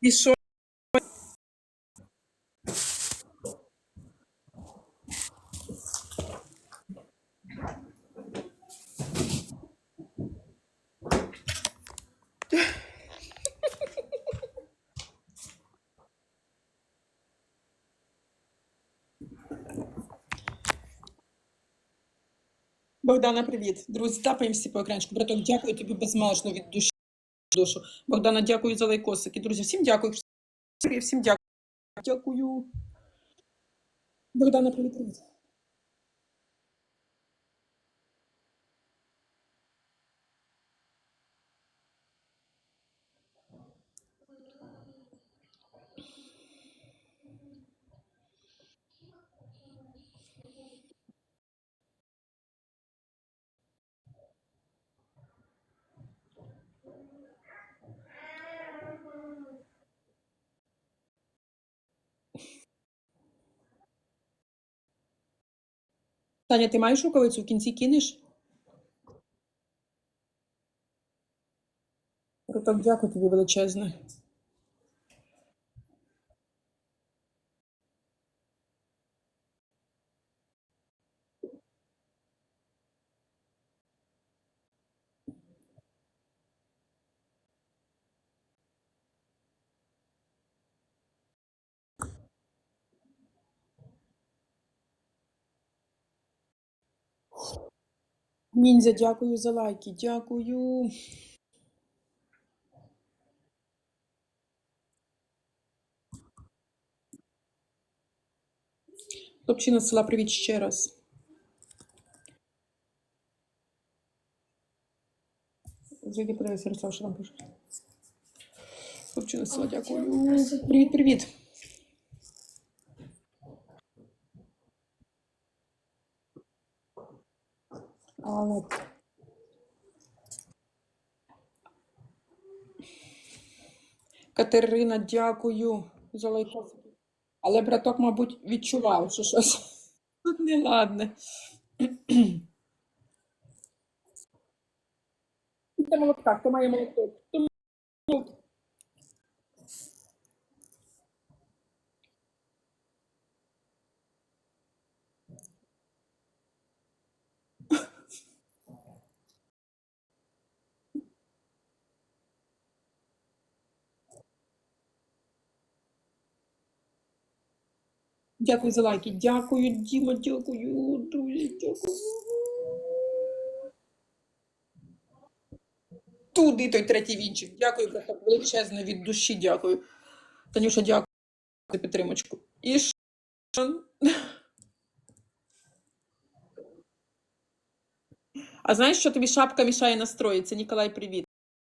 І що? Богдана, привіт. Друзі, тапаємо всі по екранчику. Браток, дякую тобі безмежно від душі душу. Богдана, дякую за лайкосики. Друзі, всім дякую. Всім дякую. Дякую. Богдана, привіт, Таня, ти маєш рукавицю в кінці кинеш? Браток, дякую тобі величезне. Ніндзя, дякую за лайки. Дякую. Хлопчина села, привіт ще раз. Зайди подивися, Ярослав, що там пише. Хлопчина села, дякую. Привіт, привіт. Але... Катерина, дякую за лайкос. Але браток, мабуть, відчував, що щось тут неладне. Це молотка, хто має молоток? Дякую за лайки. Дякую, Діма, дякую, друзі, дякую. Туди той третій вінчик. Дякую, браток, величезне від душі, дякую. Танюша, дякую за підтримочку. І що? А знаєш, що тобі шапка мішає настроїтися? Ніколай, привіт.